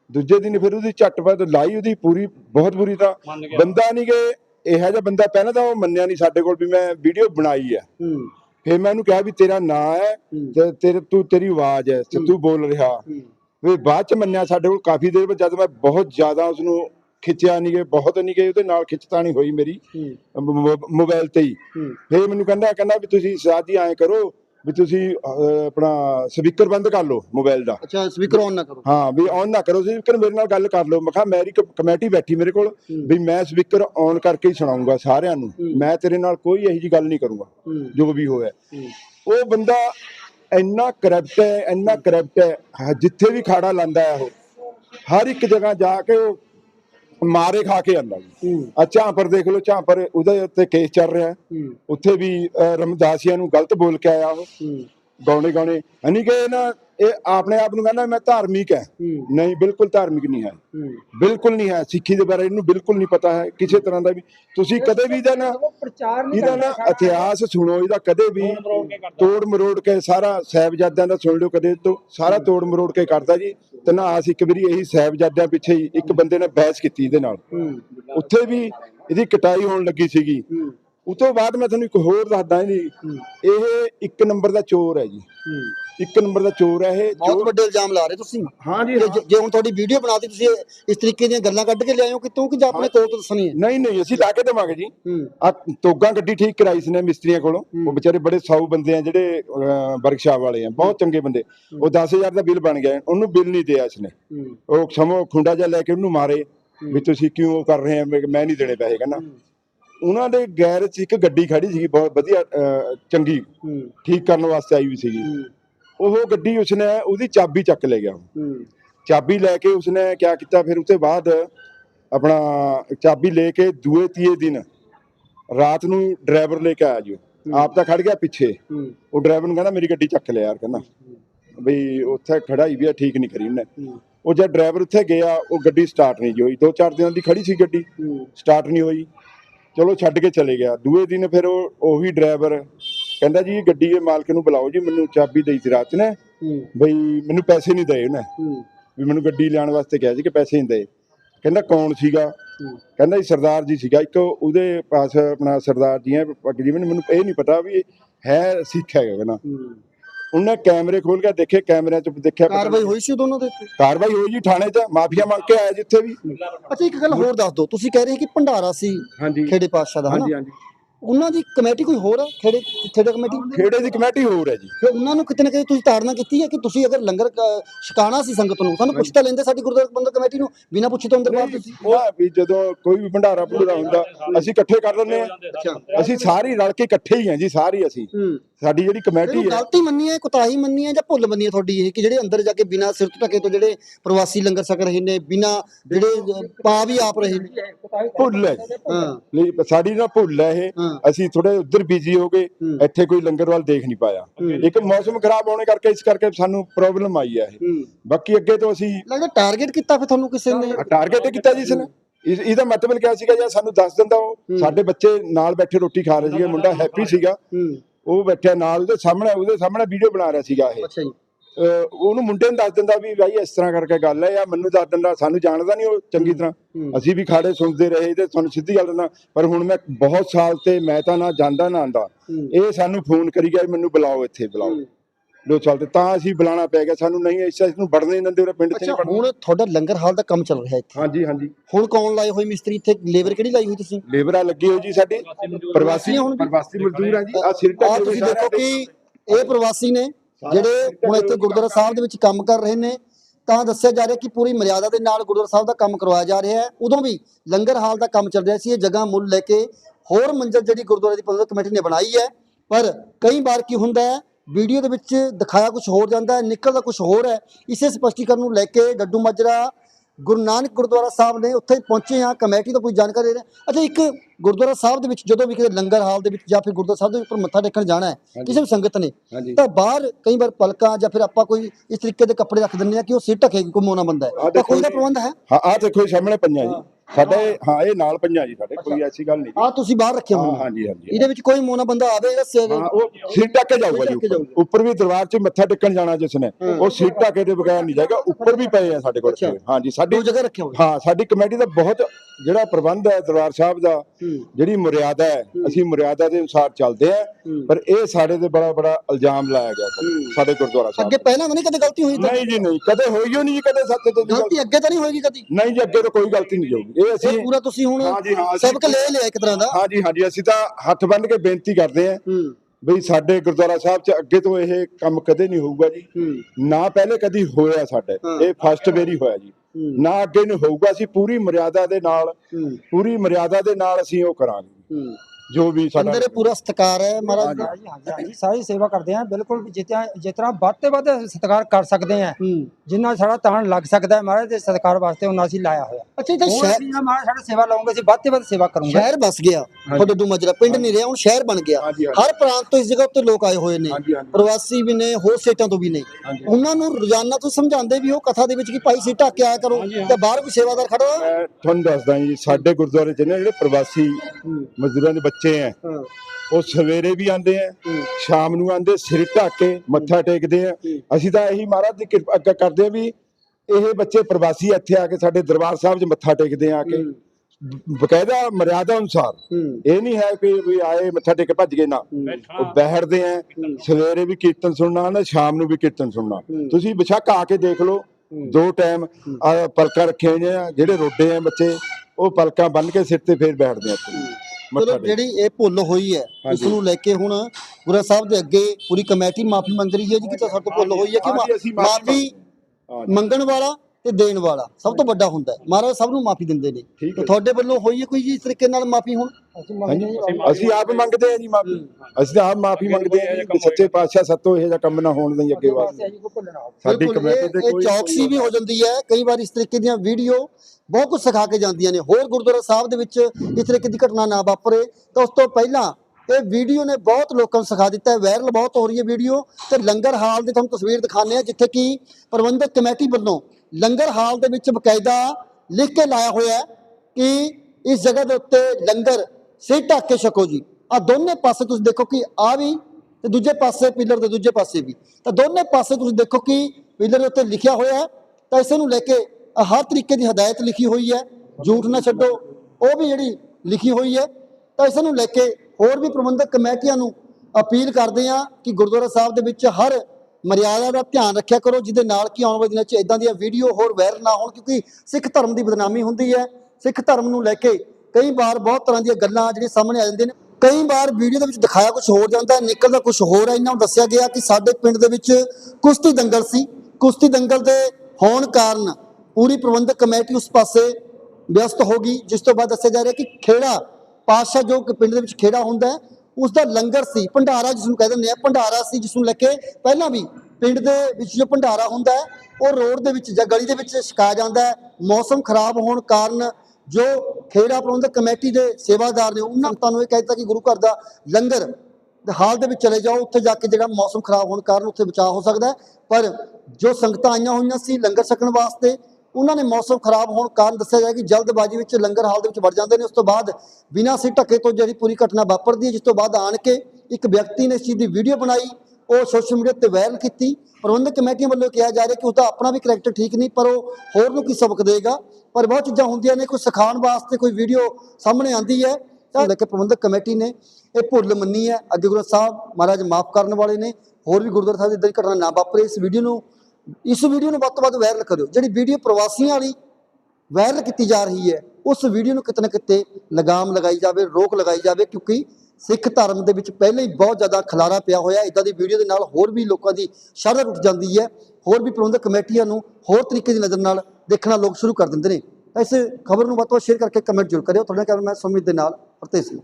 ਦੂਜੇ ਦਿਨ ਫਿਰ ਉਹਦੀ ਝਟਪਟ ਲਾਈ ਉਹਦੀ ਪੂਰੀ ਬਹੁਤ ਬੁਰੀ ਤਾਂ। ਬੰਦਾ ਨਹੀਂ ਕਿ ਇਹੋ ਜਿਹਾ ਬੰਦਾ ਪਹਿਲਾਂ ਤਾਂ ਉਹ ਮੰਨਿਆ ਨਹੀਂ ਸਾਡੇ ਕੋਲ ਵੀ ਮੈਂ ਵੀਡੀਓ ਬਣਾਈ ਹੈ। ਹੂੰ। ਫਿਰ ਮੈਂ ਉਹਨੂੰ ਕਿਹਾ ਵੀ ਤੇਰਾ ਨਾਂ ਹੈ। ਤੇ ਤੇਰੇ ਤੂੰ ਤੇਰੀ ਆਵਾਜ਼ ਹੈ ਤੇ ਤੂੰ ਬੋਲ ਰਿਹਾ। ਵੀ ਬਾਅਦ ਚ ਮੰਨਿਆ ਸਾਡੇ ਕੋਲ ਕਾਫੀ ਦੇਰ ਬਾਅਦ ਜਦ ਮੈਂ ਬਹੁਤ ਜ਼ਿਆਦਾ ਉਸ ਨੂੰ ਖਿੱਚਿਆ ਨਹੀਂ ਗਏ ਬਹੁਤ ਨਹੀਂ ਗਏ ਉਹਦੇ ਨਾਲ ਖਿੱਚਤਾਣੀ ਹੋਈ ਮੇਰੀ ਮੋਬਾਈਲ ਤੇ ਹੀ। ਫਿਰ ਮੈਨੂੰ ਕਹਿੰਦਾ ਕਹਿੰਦਾ ਵੀ ਤੁਸੀਂ ਸਾਦੀ ਐਂ ਕਰੋ ਵੀ ਤੁਸੀਂ ਆਪਣਾ ਸਪੀਕਰ ਬੰਦ ਕਰ ਲਓ ਮੋਬਾਈਲ ਦਾ। ਅੱਛਾ ਸਪੀਕਰ ਔਨ ਨਾ ਕਰੋ। ਹਾਂ ਵੀ ਔਨ ਨਾ ਕਰੋ ਸਪੀਕਰ ਮੇਰੇ ਨਾਲ ਗੱਲ ਕਰ ਲਓ। ਮੈਂ ਕਿਹਾ ਮੇਰੀ ਕਮੇਟੀ ਬੈਠੀ ਮੇਰੇ ਕੋਲ ਵੀ ਮੈਂ ਸਪੀਕਰ ਔਨ ਕਰਕੇ ਹੀ ਸੁਣਾਉਂਗਾ ਸਾਰਿਆਂ ਨੂੰ। ਮੈਂ ਤੇਰੇ ਨਾਲ ਕੋਈ ਇਹੋ ਜੀ ਗੱਲ ਨਹੀਂ ਕਰੂੰਗਾ ਜੋ ਵੀ ਹੋਇਆ। ਉਹ ਬੰਦਾ ਇੰਨਾ ਕਰਪਟ ਹੈ ਇੰਨਾ ਕਰਪਟ ਹ- ਜਿੱਥੇ ਵੀ ਖਾੜਾ ਲਾਂਦਾ ਹੈ ਉਹ ਹਰ ਇੱਕ ਜਗ੍ਹਾ ਜਾ ਕੇ ਉਹ ਮਾਰੇ ਖਾ ਕੇ ਆਂਦਾ ਜੀ। ਆ ਝਾਂਪਰ ਦੇਖ ਲਓ ਝਾਂਪਰ ਉਹਦੇ ਉੱਤੇ ਕੇਸ ਚੱਲ ਰਿਹਾ। ਉੱਥੇ ਵੀ ਰਮਦਾਸੀਆਂ ਨੂੰ ਗਲਤ ਬੋਲ ਕੇ ਆਇਆ ਉਹ। ਗਾਉਣੇ ਗਾਉਣੇ ਯਾਨੀ ਕਿ ਨਾ ਇਹ ਆਪਣੇ ਆਪ ਨੂੰ ਕਹਿੰਦਾ ਮੈਂ ਧਾਰਮਿਕ ਹੈ। ਨਹੀਂ ਬਿਲਕੁਲ ਧਾਰਮਿਕ ਨਹੀਂ ਹੈ। ਬਿਲਕੁਲ ਨਹੀਂ ਹੈ। ਸਿੱਖੀ ਦੇ ਬਾਰੇ ਇਹਨੂੰ ਬਿਲਕੁਲ ਨਹੀਂ ਪਤਾ ਹੈ। ਕਿਸੇ ਤਰ੍ਹਾਂ ਦਾ ਵੀ ਤੁਸੀਂ ਕਦੇ ਵੀ ਇਹਦਾ ਨਾ ਇਹਦਾ ਨਾ ਇਤਿਹਾਸ ਸੁਣੋ ਇਹਦਾ ਕਦੇ ਵੀ ਤੋੜ ਮਰੋੜ ਕੇ ਸਾਰਾ ਸਾਹਿਬਜ਼ਾਦਿਆਂ ਦਾ ਸੁਣ ਲਿਓ ਕਦੇ ਤੋਂ। ਸਾਰਾ ਤੋੜ ਮਰੋੜ ਕੇ ਕਰਦਾ ਜੀ। ਤਨਾਸ ਇੱਕ ਵਾਰੀ ਇਹੀ ਸਾਹਿਬਜ਼ਾਦਿਆਂ ਪਿੱਛੇ ਹੀ ਇੱਕ ਬੰਦੇ ਨੇ ਬਹਿਸ ਕੀਤੀ ਇਹਦੇ ਨਾਲ। ਉੱਥੇ ਵੀ ਇਹਦੀ ਕਟਾਈ ਹੋਣ ਲੱਗੀ ਸੀਗੀ। ਉਸ ਤੋਂ ਬਾਅਦ ਮੈਂ ਤੁਹਾਨੂੰ ਇੱਕ ਹੋਰ ਦੱਸਦਾ ਜੀ। ਇਹ ਇੱਕ ਨੰਬਰ ਦਾ ਚੋਰ ਹੈ ਜੀ। ਇੱਕ ਨੰਬਰ ਦਾ ਚੋਰ ਹੈ ਇਹ ਬਹੁਤ ਵੱਡੇ ਇਲਜ਼ਾਮ ਲਾ ਰਹੇ ਤੁਸੀਂ। ਹਾਂ ਜੀ ਜੇ ਜੇ ਹੁਣ ਤੁਹਾਡੀ ਵੀਡੀਓ ਬਣਾਤੀ ਤੁਸੀਂ ਇਹ- ਇਸ ਤਰੀਕੇ ਦੀਆਂ ਗੱਲਾਂ ਕੱਢ ਕੇ ਲਿਆਏ ਹੋ ਕਿਤੋਂ ਕਿ ਜਾਂ ਆਪਣੇ ਕੋਲ ਤੋਂ ਦੱਸਣੀ ਹੈ ਨਹੀਂ ਨਹੀਂ ਅਸੀਂ ਲਾ ਕੇ ਦੇਵਾਂਗੇ ਜੀ। ਹੂੰ। ਆ ਤੋਗਾ ਗੱਡੀ ਠੀਕ ਕਰਾਈ ਸੀ ਨੇ ਮਿਸਤਰੀਆਂ ਕੋਲੋਂ। ਉਹ ਵਿਚਾਰੇ ਬੜੇ ਸਾਊ ਬੰਦੇ ਆ ਜਿਹੜੇ ਵਰਕਸ਼ਾਪ ਵਾਲੇ ਆ ਬਹੁਤ ਚੰਗੇ ਬੰਦੇ। ਉਹ 10000 ਦਾ ਬਿੱਲ ਬਣ ਗਿਆ ਉਹਨੂੰ ਬਿੱਲ ਨਹੀਂ ਦਿਆ ਇਸਨੇ। ਹੂੰ। ਉਹ ਸਮੋ ਖੁੰਡਾ ਜਿਹਾ ਲੈ ਕੇ ਉਹਨੂੰ ਮਾਰੇ ਵੀ ਤੁਸੀਂ ਕਿਉਂ ਉਹ ਕਰ ਰਹੇ ਆ ਮੈਂ ਮੈਂ ਨਹੀਂ ਦੇਣੇ ਪੈਸੇ ਕਹਿੰਦਾ। ਉਹਨਾਂ ਦੇ ਗੈਰ ਚ ਇੱਕ ਗੱਡੀ ਖੜੀ ਸੀਗੀ ਬਹੁਤ ਵਧੀਆ ਅਹ, ਚੰਗੀ। ਹੂੰ। ਠੀਕ ਕਰਨ ਵਾਸਤੇ ਆਈ ਵੀ ਸੀਗੀ। ਹੂੰ। ਉਹ ਗੱਡੀ ਉਸਨੇ ਉਹਦੀ ਚਾਬੀ ਚੱਕ ਲੈ ਗਿਆ। ਹੂੰ। ਚਾਬੀ ਲੈ ਕੇ ਉਸਨੇ ਕਿਆ ਕੀਤਾ? ਫਿਰ ਉਸਦੇ ਬਾਅਦ ਆਪਣਾ ਚਾਬੀ ਲੈ ਕੇ ਦੂਏ ਤੀਏ ਦਿਨ ਰਾਤ ਨੂੰ ਡਰਾਈਵਰ ਲੈ ਕੇ ਆਇਆ ਜੀ। ਆਪ ਤਾਂ ਖੜ ਗਿਆ ਪਿੱਛੇ। ਉਹ ਡਰਾਈਵਰ ਨੂੰ ਕਹਿੰਦਾ ਮੇਰੀ ਗੱਡੀ ਚੱਕ ਲੈ ਯਾਰ ਕਹਿੰਦਾ। ਬਈ ਉੱਥੇ ਖੜਾਈ ਵੀ ਆ ਠੀਕ ਨਹੀਂ ਕਰੀ ਉਹਨੇ। ਉਹ ਜਦ ਡਰਾਈਵਰ ਉੱਥੇ ਗਿਆ ਉਹ ਗੱਡੀ ਸਟਾਰਟ ਨਹੀਂ ਹੋਈ। ਦੋ ਚਾਰ ਦਿਨਾਂ ਦੀ ਖੜੀ ਸੀ ਗੱਡੀ। ਸਟਾਰਟ ਨਹੀਂ ਹੋਈ। ਚਲੋ ਛੱਡ ਕੇ ਚਲੇ ਗਿਆ। ਦੂਏ ਦਿਨ ਫਿਰ ਉਹ ਉਹੀ ਡਰਾਈਵਰ ਕਹਿੰਦਾ ਜੀ ਗੱਡੀ ਦੇ ਮਾਲਕ ਨੂੰ ਬੁਲਾਓ ਜੀ ਮੈਨੂੰ ਚਾਬੀ ਦੇਈ ਸੀ ਰਾਤ ਨੇ। ਬਈ ਮੈਨੂੰ ਪੈਸੇ ਨਹੀਂ ਦਏ ਉਹਨੇ। ਵੀ ਮੈਨੂੰ ਗੱਡੀ ਲੈਣ ਵਾਸਤੇ ਕਿਹਾ ਸੀ ਕਿ ਪੈਸੇ ਨਹੀਂ ਦੇ ਕਹਿੰਦਾ ਕੌਣ ਸੀਗਾ? ਕਹਿੰਦਾ ਜੀ ਸਰਦਾਰ ਜੀ ਸੀਗਾ। ਇੱਕ ਉਹਦੇ ਪਾਸ ਆਪਣਾ ਸਰਦਾਰ ਜੀ ਹੈ ਪੱਗ ਜੀ ਮੈਨੂੰ ਇਹ ਨਹੀਂ ਪਤਾ ਵੀ ਹੈ ਸਿੱਖ ਹੈਗਾ ਕਹਿੰਦਾ ਉਹਨੇ ਕੈਮਰੇ ਖੋਲ ਕੇ ਦੇਖੇ ਕੈਮਰਿਆਂ 'ਚ ਦੇਖਿਆ ਕਾਰਵਾਈ ਹੋਈ ਸੀ ਦੋਨੋਂ ਦੇ ਉੱਤੇ? ਕਾਰਵਾਈ ਹੋਈ ਜੀ ਥਾਣੇ 'ਚ। ਮਾਫੀਆ ਮੰਗ ਕੇ ਆਇਆ ਜਿੱਥੇ ਵੀ। ਅੱਛਾ ਇੱਕ ਗੱਲ ਹੋਰ ਦੱਸ ਦਿਓ। ਤੁਸੀਂ ਕਹਿ ਰਹੇ ਕਿ ਭੰਡਾਰਾ ਸੀ ਖੇੜੇ ਪਾਤਸ਼ਾਹ ਦਾ ਹਨਾ? ਹਾਂਜੀ। ਉਹਨਾਂ ਦੀ ਕਮੇਟੀ ਕੋਈ ਹੋਰ ਹੈ? ਖੇੜੇ ਖੇੜੇ ਕਮੇਟੀ? ਖੇੜੇ ਦੀ ਕਮੇਟੀ ਹੋਰ ਹੈ ਜੀ। ਫਿਰ ਉਹਨਾਂ ਨੂੰ ਕਿਤੇ ਨਾ ਕਿਤੇ ਤੁਸੀਂ ਤਾੜਨਾ ਕੀਤੀ ਹੈ ਕਿ ਤੁਸੀਂ ਅਗਰ ਲੰਗਰ ਛਕਾਣਾ ਸੀ ਸੰਗਤ ਨੂੰ ਸਾਨੂੰ ਪੁੱਛ ਤਾਂ ਲੈਂਦੇ ਸਾਡੀ ਗੁਰਦੁਆਰਾ ਪ੍ਰਬੰਧਕ ਕਮੇਟੀ ਨੂੰ ਬਿਨਾਂ ਪੁੱਛੇ ਤੋਂ ਅੰਦਰ ਬਾਹਰ ਤੁਸੀਂ? ਉਹ ਵੀ ਜਦੋਂ ਕੋਈ ਵੀ ਭੰਡਾਰਾ ਭੰਡਾਰਾ ਹੁੰਦਾ ਅਸੀਂ ਇਕੱਠੇ ਕਰ ਲੈਂਦੇ ਆ ਅਸੀਂ ਸਾਰੇ ਰਲ ਕੇ ਇਕੱਠੇ ਹੀ ਆ ਜੀ ਸਾਰੇ ਅਸੀਂ। ਸਾਡੀ ਜਿਹੜੀ ਕਮੇਟੀ ਹੈ ਗਲਤੀ ਮੰਨੀ ਹੈ ਕੁਤਾਹੀ ਮੰਨੀ ਹੈ ਜਾਂ ਭੁੱਲ ਮੰਨੀ ਹੈ ਤੁਹਾਡੀ ਇਹ ਕਿ ਜਿਹੜੇ ਅੰਦਰ ਜਾ ਕੇ ਬਿਨਾਂ ਸਿਰ ਤੋਂ ਢਕੇ ਤੋਂ ਜਿਹੜੇ ਪ੍ਰਵਾਸੀ ਲੰਗਰ ਛਕ ਰਹੇ ਨੇ ਬਿਨਾਂ ਜਿਹੜੇ ਪਾ ਵੀ ਆਪ ਰਹੇ ਨੇ? ਭੁੱਲ ਹੈ। ਨਹੀਂ ਸਾਡੀ ਨਾ ਭੁੱਲ ਹੈ ਇਹ। ਅਸੀਂ ਥੋੜੇ ਉਧਰ ਬਿਜ਼ੀ ਹੋ ਗਏ। ਇੱਥੇ ਕੋਈ ਲੰਗਰ ਵੱਲ ਦੇਖ ਨਹੀਂ ਪਾਇਆ। ਇੱਕ ਮੌਸਮ ਖਰਾਬ ਹੋਣੇ ਕਰਕੇ ਇਸ ਕਰਕੇ ਸਾਨੂੰ ਪ੍ਰੋਬਲਮ ਆਈ ਹੈ ਇਹ। ਬਾਕੀ ਅੱਗੇ ਤੋਂ ਅਸੀਂ ਲੱਗਦਾ ਟਾਰਗੇਟ ਕੀਤਾ ਫਿਰ ਤੁਹਾਨੂੰ ਕਿਸੇ ਨੇ? ਟਾਰਗੇਟ ਕੀਤਾ ਜੀ ਇਸਨੇ ਇਸ- ਇਹਦਾ ਮਤਲਬ ਕਿਆ ਸੀਗਾ ਜਾਂ ਸਾਨੂੰ ਦੱਸ ਦਿੰਦਾ ਉਹ। ਸਾਡੇ ਬੱਚੇ ਨਾਲ ਬੈਠੇ ਰੋਟੀ ਖਾ ਰਹੇ ਸੀਗੇ ਮੁੰਡਾ ਹੈਪੀ ਸੀਗਾ। ਉਹ ਬੈਠਿਆ ਨਾਲ ਉਹਦੇ ਸਾਹਮਣੇ ਉਹਦੇ ਸਾਹਮਣੇ ਵੀਡੀਓ ਬਣਾ ਰਿਹਾ ਸੀਗਾ ਇਹ। ਅੱਛਾ ਜੀ। ਅਹ ਉਹਨੂੰ ਮੁੰਡੇ ਨੂੰ ਦੱਸ ਦਿੰਦਾ ਵੀ ਭਾਈ ਇਸ ਤਰ੍ਹਾਂ ਕਰਕੇ ਗੱਲ ਹੈ ਜਾਂ ਮੈਨੂੰ ਦੱਸ ਦਿੰਦਾ ਸਾਨੂੰ ਜਾਣਦਾ ਨਹੀਂ ਉਹ ਚੰਗੀ ਤਰ੍ਹਾਂ। ਅਸੀਂ ਵੀ ਖਾੜੇ ਸੁਣਦੇ ਰਹੇ ਤੇ ਸਾਨੂੰ ਸਿੱਧੀ ਗੱਲ ਦਿੰਦਾ ਪਰ ਹੁਣ ਮੈਂ ਬਹੁਤ ਸਾਲ ਤੇ ਮੈਂ ਤਾਂ ਨਾ ਜਾਂਦਾ ਨਾ ਆਂਦਾ। ਇਹ ਸਾਨੂੰ ਫੋਨ ਕਰੀ ਗਿਆ ਮੈਨੂੰ ਬੁਲਾਓ ਇੱਥੇ ਬੁਲਾਓ। ਲੋ ਚੱਲਦੇ ਤਾਂ ਅਸੀਂ ਬੁਲਾਣਾ ਪੈ ਗਿਆ ਸਾਨੂੰ ਨਹੀਂ ਇਸ ਨੂੰ ਵੜਨੇ ਨਹੀਂ ਦਿੰਦੇ ਉਹ ਪਿੰਡ ਚ ਅੱਛਾ ਨਹੀਂ ਵੜਨ। ਹੁਣ ਤੁਹਾਡਾ ਲੰਗਰ ਹਾਲ ਦਾ ਕੰਮ ਚੱਲ ਰਿਹਾ ਇੱਥੇ। ਹਾਂਜੀ ਹਾਂਜੀ। ਹੁਣ ਕੌਣ ਲਾਏ ਹੋਏ ਮਿਸਤਰੀ ਇੱਥੇ? ਲੇਬਰ ਕਿਹੜੀ ਲਾਈ ਹੋਈ ਤੁਸੀਂ? ਲੇਬਰਾਂ ਲੱਗੀ ਹੋਈ ਜੀ ਸਾਡੀ। ਪ੍ਰਵਾਸੀ ਹੁਣ ਵੀ? ਪ੍ਰਵਾਸੀ ਮਜ਼ਦੂਰ ਆ ਜੀ। ਆ ਸਿਰ ਆ ਢੱਕੇ ਤੁਸੀਂ ਦੇਖੋ ਕਿ ਇਹ ਪ੍ਰਵਾਸੀ ਨੇ ਜਿਹੜੇ ਹੁਣ ਇੱਥੇ ਗੁਰਦੁਆਰਾ ਸਾਹਿਬ ਦੇ ਵਿੱਚ ਕੰਮ ਕਰ ਰਹੇ ਨੇ ਤਾਂ ਦੱਸਿਆ ਜਾ ਰਿਹਾ ਕਿ ਪੂਰੀ ਮਰਿਆਦਾ ਦੇ ਨਾਲ ਗੁਰਦੁਆਰਾ ਸਾਹਿਬ ਦਾ ਕੰਮ ਕਰਵਾਇਆ ਜਾ ਰਿਹਾ ਹੈ। ਉਦੋਂ ਵੀ ਲੰਗਰ ਹਾਲ ਦਾ ਕੰਮ ਚੱਲ ਰਿਹਾ ਸੀ ਇਹ ਜਗ੍ਹਾ ਮੁੱਲ ਲੈ ਕੇ ਹੋਰ ਮੰਜ਼ਿਲ ਜਿਹੜੀ ਗੁਰਦੁਆਰੇ ਦੀ ਪ੍ਰਬੰਧਕ ਕਮੇਟੀ ਨੇ ਬਣਾਈ ਹੈ। ਪਰ ਕਈ ਵਾਰ ਕੀ ਹੁੰਦਾ ਹੈ ਵੀਡੀਓ ਦੇ ਵਿੱਚ ਦਿਖਾਇਆ ਕੁਝ ਹੋਰ ਜਾਂਦਾ ਹੈ ਨਿਕਲਦਾ ਕੁਝ ਹੋਰ ਹੈ। ਇਸੇ ਸਪਸ਼ਟੀਕਰਨ ਨੂੰ ਲੈ ਕੇ ਡੱਡੂ ਮਾਜਰਾ ਗੁਰੂ ਨਾਨਕ ਗੁਰਦੁਆਰਾ ਸਾਹਿਬ ਨੇ ਉੱਥੇ ਪਹੁੰਚੇ ਹਾਂ। ਕਮੇਟੀ ਤੋਂ ਕੋਈ ਜਾਣਕਾਰੀ ਦੇ ਰਹੇ ਅੱਛਾ ਇੱਕ ਗੁਰਦੁਆਰਾ ਸਾਹਿਬ ਦੇ ਵਿੱਚ ਜਦੋਂ ਵੀ ਕਿਤੇ ਲੰਗਰ ਹਾਲ ਦੇ ਵਿੱਚ ਜਾਂ ਫਿਰ ਗੁਰਦੁਆਰਾ ਸਾਹਿਬ ਦੇ ਉੱਪਰ ਮੱਥਾ ਟੇਕਣ ਜਾਣਾ ਹੈ ਕਿਸੇ ਵੀ ਸੰਗਤ ਨੇ। ਤਾਂ ਬਾਹਰ ਕਈ ਵਾਰ ਪਲਕਾਂ ਜਾਂ ਫਿਰ ਆਪਾਂ ਕੋਈ ਇਸ ਤਰੀਕੇ ਦੇ ਕੱਪੜੇ ਰੱਖ ਦਿੰਦੇ ਆ ਕਿ ਉਹ ਸਿਰ ਢਕੇਗੀ ਕੋਈ ਮੋਨਾ ਬੰਦਾ ਹੈ। ਤਾਂ ਕੋਈ ਦਾ। ਪ੍ਰਬੰਧ ਹੈ? ਹਾਂ ਆ ਦੇਖੋ ਸਾਹਮਣੇ ਪੰਜਾਂ ਜੀ। ਸਾਡੇ ਹਾਂ। ਇਹ ਨਾਲ ਪੰਜਾਂ ਜੀ ਸਾਡੇ ਕੋਈ ਐਸੀ ਗੱਲ ਨਹੀਂ। ਆ ਤੁਸੀਂ ਬਾਹਰ ਰੱਖਿਆ ਹਾਂ ਹੋਇਆ ਹਾਂਜੀ ਹਾਂਜੀ ਇਹਦੇ ਵਿੱਚ ਕੋਈ ਮੋਨਾ ਬੰਦਾ ਆਵੇ ਜਿਹੜਾ ਹਾਂ ਉਹ ਸਿਰ ਢੱਕ ਕੇ ਜਾਊਗਾ ਜੀ ਉੱਪਰ। ਵੀ ਦਰਬਾਰ 'ਚ ਮੱਥਾ ਟੇਕਣ ਜਾਣਾ ਜਿਸ ਨੇ ਉਹ ਸਿਰ ਢੱਕੇ ਦੇ ਬਗੈਰ ਨਹੀਂ ਜਾਏਗਾ ਉੱਪਰ ਵੀ ਪਏ ਆ ਸਾਡੇ ਕੋਲ। ਹਾਂਜੀ ਸਾਡੀ ਜਗ੍ਹਾ ਰੱਖਿਆ ਹੋਇਆ ਹਾਂ ਸਾਡੀ ਕਮੇਟੀ ਦਾ ਬਹੁਤ ਜਿਹੜਾ ਪ੍ਰਬੰਧ ਹੈ ਦਰਬਾਰ ਸਾਹਿਬ ਦਾ ਜਿਹੜੀ ਮਰਿਆਦਾ ਹੈ ਅਸੀਂ ਮਰਿਆਦਾ ਦੇ ਅਨੁਸਾਰ ਚੱਲਦੇ ਆ ਪਰ ਇਹ ਸਾਡੇ ਤੇ ਬੜਾ ਬੜਾ ਇਲਜ਼ਾਮ ਲਾਇਆ ਗਿਆ ਸਾਡੇ ਗੁਰਦੁਆਰਾ ਸਾਹਿਬ ਅੱਗੇ ਪਹਿਲਾਂ ਤਾਂ ਨਹੀਂ ਕਦੇ ਗਲਤੀ ਹੋਈ ਨਹੀਂ ਜੀ ਨਹੀਂ। ਕਦੇ ਹੋਈ ਓ ਨਹੀਂ ਜੀ ਕਦੇ ਸੱਚ ਤੋਂ ਗਲਤੀ ਅੱਗੇ ਤਾਂ ਨਹੀਂ ਹੋਏਗੀ ਕਦੀ? ਨਹੀਂ ਜੀ ਅੱਗੇ ਤਾਂ ਕੋਈ ਗਲਤੀ ਨਹੀਂ ਜਾਊਗੀ ਇਹ ਅਸੀਂ ਪੂਰਾ ਤੁਸੀਂ ਹੁਣ ਹਾਂ, ਅਸੀਂ- ਸਬਕ ਲੈ ਲਿਆ ਇੱਕ ਤਰ੍ਹਾਂ ਦਾ। ਹਾਂਜੀ ਹਾਂਜੀ ਅਸੀਂ ਤਾਂ ਹੱਥ ਬੰਨ੍ਹ ਕੇ ਬੇਨਤੀ ਕਰਦੇ ਆ ਹੂੰ। ਬਈ ਸਾਡੇ ਗੁਰਦੁਆਰਾ ਸਾਹਿਬ 'ਚ ਅੱਗੇ ਤੋਂ ਇਹ ਕੰਮ ਕਦੇ ਨਹੀਂ ਹੋਊਗਾ ਜੀ। ਹੂੰ। ਨਾ ਪਹਿਲੇ ਕਦੀ ਹੋਇਆ ਸਾਡੇ। ਹਾਂ। ਇਹ ਫਸਟ ਵੇਰੀ ਹੋਇਆ ਜੀ। ਹੂੰ। ਨਾ ਅੱਗੇ ਨੂੰ ਹੋਊਗਾ ਅਸੀਂ ਪੂਰੀ ਮਰਿਆਦਾ ਦੇ ਨਾਲ ਹੂੰ। ਪੂਰੀ ਮਰਿਆਦਾ ਦੇ ਨਾਲ ਅਸੀਂ ਉਹ ਕਰਾਂਗੇ। ਹੂੰ। ਜੋ ਵੀ ਸਾਡਾ ਅੰਦਰ ਇਹ ਪੂਰਾ ਸਤਿਕਾਰ ਹੈ ਮਹਾਰਾਜ ਦਾ ਹਾਂਜੀ ਹਾਂਜੀ ਹਾਂਜੀ। ਸਾਰੀ ਸੇਵਾ ਕਰਦੇ ਆ ਬਿਲਕੁਲ ਵੀ ਜਿੱਤਿਆ ਜਿਤਨਾ ਵੱਧ ਤੋਂ ਵੱਧ ਸਤਿਕਾਰ ਕਰ ਸਕਦੇ ਆ ਹੂੰ। ਜਿੰਨਾ ਸਾਡਾ ਤਾਣ ਲੱਗ ਸਕਦਾ ਹੈ ਮਹਾਰਾਜ ਦੇ ਸਤਿਕਾਰ ਵਾਸਤੇ ਉਹਨਾਂ ਅਸੀਂ ਲਾਇਆ ਹੋਇਆ। ਅੱਛਾ ਇਹ ਤਾਂ ਹੁਣ ਸ਼ਹਿਰ ਅਸੀਂ ਨਾ ਮਹਾਰਾਜ ਸਾਡਾ ਸੇਵਾ ਲਾਉਂਗੇ ਅਸੀਂ ਵੱਧ ਤੋਂ ਵੱਧ ਸੇਵਾ ਕਰੂੰਗੇ। ਸ਼ਹਿਰ ਬਸ ਗਿਆ ਤੁਹਾਡੇ ਡੂ ਮਜਰਾ ਪਿੰਡ ਨਹੀਂ ਰਿਹਾ ਹੁਣ ਸ਼ਹਿਰ ਬਣ ਗਿਆ। ਹਾਂਜੀ, ਹਾਂਜੀ। ਹਰ ਪ੍ਰਾਂਤ ਤੋਂ ਇਸ ਜਗ੍ਹਾ ਉੱਤੇ ਲੋਕ ਆਏ ਹੋਏ ਨੇ। ਹਾਂਜੀ, ਹਾਂਜੀ। ਪ੍ਰਵਾਸੀ ਵੀ ਨੇ ਹੋਰ ਸਟੇਟਾਂ ਤੋਂ ਵੀ ਨੇ। ਉਹਨਾਂ ਨੂੰ ਰੋਜ਼ਾਨਾ ਤੁਸੀਂ ਸਮਝਾਉਂਦੇ ਵੀ ਹੋ ਕਥਾ ਦੇ ਵਿੱਚ ਕਿ ਭਾਈ ਢੱਕ ਕੇ ਆਇਆ ਕਰੋ ਤੇ ਬਾਹਰ ਕੋਈ ਸੇਵਾਦਾਰ ਖੜਾ ਹੋਇਆ? ਮੈਂ ਤੁਹਾਨੂੰ ਦੱਸਦਾ ਜੀ ਸਾਡੇ ਗੁਰਦੁਆਰੇ 'ਚ ਨੇ ਜਿਹੜੇ ਪ੍ਰਵਾਸੀ ਮਜ਼ਦੂਰਾਂ ਦੇ ਬੱਚੇ ਆ ਹਾਂ। ਉਹ ਸਵੇਰੇ ਵੀ ਆਉਂਦੇ ਆ ਸ਼ਾਮ ਨੂੰ ਆਉਂਦੇ ਸਿਰ ਢੱਕ ਕੇ ਮੱਥਾ ਟੇਕਦੇ ਆ ਅਸੀਂ ਤਾਂ ਇਹੀ ਮਹਾਰਾਜ ਦੀ ਕਿਰਪਾ ਕਰਦੇ ਆ ਵੀ ਇਹ ਬੱਚੇ ਪ੍ਰਵਾਸੀ ਇੱਥੇ ਆ ਕੇ ਸਾਡੇ ਦਰਬਾਰ ਸਾਹਿਬ 'ਚ ਮੱਥਾ ਟੇਕਦੇ ਆ ਕੇ। ਬਕਾਇਦਾ ਮਰਿਆਦਾ ਅਨੁਸਾਰ ਇਹ ਨਹੀਂ ਹੈ ਕਿ ਵੀ ਆਏ ਮੱਥਾ ਟੇਕ ਭੱਜ ਗਏ ਨਾ। ਉਹ ਬੈਠਦੇ ਆ ਸਵੇਰੇ ਵੀ ਕੀਰਤਨ ਸੁਣਨਾ ਨਾ ਸ਼ਾਮ ਨੂੰ ਵੀ ਕੀਰਤਨ ਸੁਣਨਾ। ਤੁਸੀਂ ਬਿਸ਼ੱਕ ਆ ਕੇ ਦੇਖ ਲਓ ਦੋ ਟਾਈਮ ਆ ਪਲਕਾਂ ਰੱਖੇ ਹੋਏ ਆ ਜਿਹੜੇ ਰੋਡੇ ਆ ਬੱਚੇ ਉਹ ਪਲਕਾਂ ਬੰਨ ਕੇ ਸਿਰ ਤੇ ਫੇਰ ਬੈਠਦੇ ਆ ਟੇਕ ਜਿਹੜੀ ਇਹ ਭੁੱਲ ਹੋਈ ਹੈ ਇਸ। ਨੂੰ ਲੈ ਕੇ ਹੁਣ ਗੁਰੂ ਸਾਹਿਬ ਦੇ ਅੱਗੇ ਪੂਰੀ ਕਮੇਟੀ ਮਾਫੀ ਮੰਗ ਰਹੀ ਹੈ ਜੀ ਕਿ ਸਾਡੇ ਤੋਂ ਭੁੱਲ ਹੋਈ ਹੈ ਕਿ ਮਾਫ਼ੀ। ਮੰਗਣ ਵਾਲਾ ਤੇ ਦੇਣ ਵਾਲਾ ਸਭ ਤੋਂ ਵੱਡਾ ਹੁੰਦਾ ਹੈ ਮਹਾਰਾਜ ਸਭ ਨੂੰ ਮਾਫੀ ਦਿੰਦੇ ਨੇ। ਤੁਹਾਡੇ ਵੱਲੋਂ ਹੋਈ ਹੈ ਕੋਈ ਜੀ ਇਸ ਤਰੀਕੇ ਨਾਲ ਮਾਫੀ ਹੁਣ ਹਾਂਜੀ। ਅਸੀਂ ਆਪ ਮੰਗਦੇ ਆ ਜੀ ਮਾਫੀ। ਅਸੀਂ ਤਾਂ ਆਪ ਮਾਫੀ ਮੰਗਦੇ ਆ ਜੀ ਕਿ ਸੱਚੇ ਪਾਤਸ਼ਾਹ ਸੱਤੋਂ ਇਹੋ ਜਿਹਾ ਕੰਮ ਨਾ ਹੋਣ ਦੇਈ ਅੱਗੇ ਵਾਸਤੇ ਸਾਡੀ ਕਮੇਟੀ ਤੇ ਕੋਈ ਚੌਕਸੀ ਵੀ ਹੋ ਜਾਂਦੀ ਹੈ। ਕਈ ਵਾਰ ਇਸ ਤਰੀਕੇ ਦੀਆਂ ਵੀਡੀਓ ਬਹੁਤ ਕੁਝ ਸਿਖਾ ਕੇ ਜਾਂਦੀਆਂ ਨੇ। ਹੋਰ ਗੁਰਦੁਆਰਾ ਸਾਹਿਬ ਦੇ ਵਿੱਚ ਇਸ ਤਰੀਕੇ ਦੀ ਘਟਨਾ ਨਾ ਵਾਪਰੇ ਤਾਂ ਉਸ ਤੋਂ ਪਹਿਲਾਂ ਇਹ ਵੀਡੀਓ ਨੇ ਬਹੁਤ ਲੋਕਾਂ ਨੂੰ ਸਿਖਾ ਦਿੱਤਾ ਹੈ। ਵਾਇਰਲ ਬਹੁਤ ਹੋ ਰਹੀ ਹੈ ਵੀਡੀਓ ਤੇ ਲੰਗਰ ਹਾਲ ਦੀ ਤੁਹਾਨੂੰ ਤਸਵੀਰ ਦਿਖਾਉਂਦੇ ਆ ਜਿੱਥੇ ਕਿ ਪ੍ਰਬੰਧਕ ਕਮੇਟੀ ਵੱਲੋਂ ਲੰਗਰ ਹਾਲ ਦੇ ਵਿੱਚ ਬਕਾਇਦਾ ਲਿਖ ਕੇ ਲਾਇਆ ਹੋਇਆ ਹੈ ਕਿ ਇਸ ਜਗ੍ਹਾ ਦੇ ਉੱਤੇ ਲੰਗਰ ਸਿਰ ਢੱਕ ਕੇ ਛਕੋ ਜੀ। ਆ ਦੋਨੇ ਪਾਸੇ ਤੁਸੀਂ ਦੇਖੋ ਕਿ ਆ ਵੀ ਤੇ ਦੂਜੇ ਪਾਸੇ ਪਿਲਰ ਦੇ ਦੂਜੇ ਪਾਸੇ ਵੀ। ਤਾਂ ਦੋਨੇ ਪਾਸੇ ਤੁਸੀਂ ਦੇਖੋ ਕਿ ਪਿਲਰ ਦੇ ਉੱਤੇ ਲਿਖਿਆ ਹੋਇਆ ਹੈ। ਤਾਂ ਇਸੇ ਨੂੰ ਲੈ ਕੇ ਹਰ ਤਰੀਕੇ ਦੀ ਹਦਾਇਤ ਲਿਖੀ ਹੋਈ ਹੈ। ਝੂਠ ਨਾ ਛੱਡੋ, ਉਹ ਵੀ ਜਿਹੜੀ ਲਿਖੀ ਹੋਈ ਹੈ। ਤਾਂ ਇਸ ਨੂੰ ਲੈ ਕੇ ਹੋਰ ਵੀ ਪ੍ਰਬੰਧਕ ਕਮੇਟੀਆਂ ਨੂੰ ਅਪੀਲ ਕਰਦੇ ਆ ਕਿ ਗੁਰਦੁਆਰਾ ਸਾਹਿਬ ਦੇ ਵਿੱਚ ਹਰ ਮਰਿਆਦਾ ਦਾ ਧਿਆਨ ਰੱਖਿਆ ਕਰੋ, ਜਿਹਦੇ ਨਾਲ ਕਿ ਆਉਣ ਵਾਲੇ ਦਿਨਾਂ 'ਚ ਇਦਾਂ ਦੀਆਂ ਵੀਡੀਓ ਹੋਰ ਵਾਇਰਲ ਨਾ ਹੋਣ, ਕਿਉਂਕਿ ਸਿੱਖ ਧਰਮ ਦੀ ਬਦਨਾਮੀ ਹੁੰਦੀ ਹੈ। ਸਿੱਖ ਧਰਮ ਨੂੰ ਲੈ ਕੇ ਕਈ ਵਾਰ ਬਹੁਤ ਤਰ੍ਹਾਂ ਦੀਆਂ ਗੱਲਾਂ ਜਿਹੜੀਆਂ ਸਾਹਮਣੇ ਆ ਜਾਂਦੀਆਂ ਨੇ। ਕਈ ਵਾਰ ਵੀਡੀਓ ਦੇ ਵਿੱਚ ਦਿਖਾਇਆ ਕੁਝ ਹੋਰ ਜਾਂਦਾ, ਨਿਕਲਦਾ ਕੁਝ ਹੋਰ ਹੈ ਇਹਨਾਂ ਨੂੰ ਦੱਸਿਆ ਗਿਆ ਕਿ ਸਾਡੇ ਪਿੰਡ ਦੇ ਵਿੱਚ ਕੁਸ਼ਤੀ ਦੰਗਲ ਸੀ। ਕੁਸ਼ਤੀ ਦੰਗਲ ਦੇ ਹੋਣ ਕਾਰਨ ਪੂਰੀ ਪ੍ਰਬੰਧਕ ਕਮੇਟੀ ਉਸ ਪਾਸੇ ਵਿਅਸਤ ਹੋ ਗਈ, ਜਿਸ ਤੋਂ ਬਾਅਦ ਦੱਸਿਆ ਜਾ ਰਿਹਾ ਕਿ ਖੇੜਾ ਪਾਤਸ਼ਾਹ ਜੋ ਪਿੰਡ ਦੇ ਵਿੱਚ ਖੇੜਾ ਹੁੰਦਾ ਹੈ ਉਸ ਦਾ ਲੰਗਰ ਸੀ, ਭੰਡਾਰਾ ਜਿਸ ਨੂੰ ਕਹਿ ਦਿੰਦੇ ਆ। ਭੰਡਾਰਾ ਸੀ ਜਿਸ ਨੂੰ ਲੈ ਕੇ ਪਹਿਲਾਂ ਵੀ ਪਿੰਡ ਦੇ ਵਿੱਚ ਜੋ ਭੰਡਾਰਾ ਹੁੰਦਾ ਹੈ, ਉਹ ਰੋਡ ਦੇ ਵਿੱਚ ਜਾਂ ਗਲੀ ਦੇ ਵਿੱਚ ਛਕਾਇਆ ਜਾਂਦਾ ਹੈ। ਮੌਸਮ ਖਰਾਬ ਹੋਣ ਕਾਰਨ ਜੋ ਖੇੜਾ ਪ੍ਰਬੰਧਕ ਕਮੇਟੀ ਦੇ ਸੇਵਾਦਾਰ ਨੇ, ਉਹਨਾਂ ਤੁਹਾਨੂੰ ਇਹ ਕਹਿ ਦਿੱਤਾ ਕਿ ਗੁਰੂ ਘਰ ਦਾ ਲੰਗਰ ਹਾਲ ਦੇ ਵਿੱਚ ਚਲੇ ਜਾਓ, ਉੱਥੇ ਜਾ ਕੇ ਜਿਹੜਾ ਮੌਸਮ ਖਰਾਬ ਹੋਣ ਕਾਰਨ ਉੱਥੇ ਬਚਾਅ ਹੋ ਸਕਦਾ ਪਰ ਜੋ ਸੰਗਤਾਂ ਆਈਆਂ ਹੋਈਆਂ ਸੀ ਲੰਗਰ ਛਕਣ ਵਾਸਤੇ, ਉਹਨਾਂ ਨੇ ਮੌਸਮ ਖਰਾਬ ਹੋਣ ਕਾਰਨ ਦੱਸਿਆ ਗਿਆ ਕਿ ਜਲਦਬਾਜ਼ੀ ਵਿੱਚ ਲੰਗਰ ਹਾਲ ਦੇ ਵਿੱਚ ਵੜ ਜਾਂਦੇ ਨੇ। ਉਸ ਤੋਂ ਬਾਅਦ ਬਿਨਾਂ ਸੀ ਢੱਕੇ ਤੋਂ ਜਿਹੜੀ ਪੂਰੀ ਘਟਨਾ ਵਾਪਰਦੀ ਹੈ, ਜਿਸ ਤੋਂ ਬਾਅਦ ਆਣ ਕੇ ਇੱਕ ਵਿਅਕਤੀ ਨੇ ਇਸ ਚੀਜ਼ ਦੀ ਵੀਡੀਓ ਬਣਾਈ ਉਹ ਸੋਸ਼ਲ ਮੀਡੀਆ ਤੇ ਵਾਇਰਲ ਕੀਤੀ। ਪ੍ਰਬੰਧਕ ਕਮੇਟੀਆਂ ਵੱਲੋਂ ਕਿਹਾ ਜਾ ਰਿਹਾ ਕਿ ਉਹਦਾ ਆਪਣਾ ਵੀ ਕਰੈਕਟਰ ਠੀਕ ਨਹੀਂ, ਪਰ ਉਹ ਹੋਰ ਨੂੰ ਕੀ ਸਬਕ ਦੇਗਾ। ਪਰ ਬਹੁਤ ਚੀਜ਼ਾਂ ਹੁੰਦੀਆਂ ਨੇ ਕੋਈ ਸਿਖਾਉਣ ਵਾਸਤੇ ਕੋਈ ਵੀਡੀਓ ਸਾਹਮਣੇ ਆਂਦੀ ਹੈ। ਲੈ ਕੇ ਪ੍ਰਬੰਧਕ ਕਮੇਟੀ ਨੇ ਇਹ ਭੁੱਲ ਮੰਨੀ ਹੈ। ਅੱਗੇ ਗੁਰੂ ਸਾਹਿਬ ਮਹਾਰਾਜ ਮਾਫ ਕਰਨ ਵਾਲੇ ਨੇ, ਹੋਰ ਵੀ ਗੁਰਦੁਆਰਾ ਸਾਹਿਬ ਇਦਾਂ ਦੀ ਘਟਨਾ ਨਾ ਵਾਪਰੇ। ਇਸ ਵੀਡੀਓ ਨੂੰ, ਇਸ ਵੀਡੀਓ ਨੂੰ ਵੱਧ ਤੋਂ ਵੱਧ ਵਾਇਰਲ ਕਰਿਓ। ਜਿਹੜੀ ਵੀਡੀਓ ਪ੍ਰਵਾਸੀਆਂ ਵਾਲੀ ਵਾਇਰਲ ਕੀਤੀ ਜਾ ਰਹੀ ਹੈ, ਉਸ ਵੀਡੀਓ ਨੂੰ ਕਿਤੇ ਨਾ ਕਿਤੇ ਲਗਾਮ ਲਗਾਈ ਜਾਵੇ, ਰੋਕ ਲਗਾਈ ਜਾਵੇ, ਕਿਉਂਕਿ ਸਿੱਖ ਧਰਮ ਦੇ ਵਿੱਚ ਪਹਿਲਾਂ ਹੀ ਬਹੁਤ ਜ਼ਿਆਦਾ ਖਲਾਰਾ ਪਿਆ ਹੋਇਆ। ਇਦਾਂ ਦੀ ਵੀਡੀਓ ਦੇ ਨਾਲ ਹੋਰ ਵੀ ਲੋਕਾਂ ਦੀ ਸ਼ਰਧਾ ਟੁੱਟ ਜਾਂਦੀ ਹੈ। ਹੋਰ ਵੀ ਪ੍ਰਬੰਧਕ ਕਮੇਟੀਆਂ ਨੂੰ ਹੋਰ ਤਰੀਕੇ ਦੀ ਨਜ਼ਰ ਨਾਲ ਦੇਖਣਾ ਲੋਕ ਸ਼ੁਰੂ ਕਰ ਦਿੰਦੇ ਨੇ। ਇਸ ਖਬਰ ਨੂੰ ਵੱਧ ਤੋਂ ਵੱਧ ਸ਼ੇਅਰ ਕਰਕੇ ਕਮੈਂਟ ਜ਼ਰੂਰ ਕਰਿਓ। ਤੁਹਾਡਾ ਕੈਮਰਾਮੈਨ ਸੁਮਿਤ ਦੇ ਨਾਲ ਫਤਿਹ ਸਿੰਘ।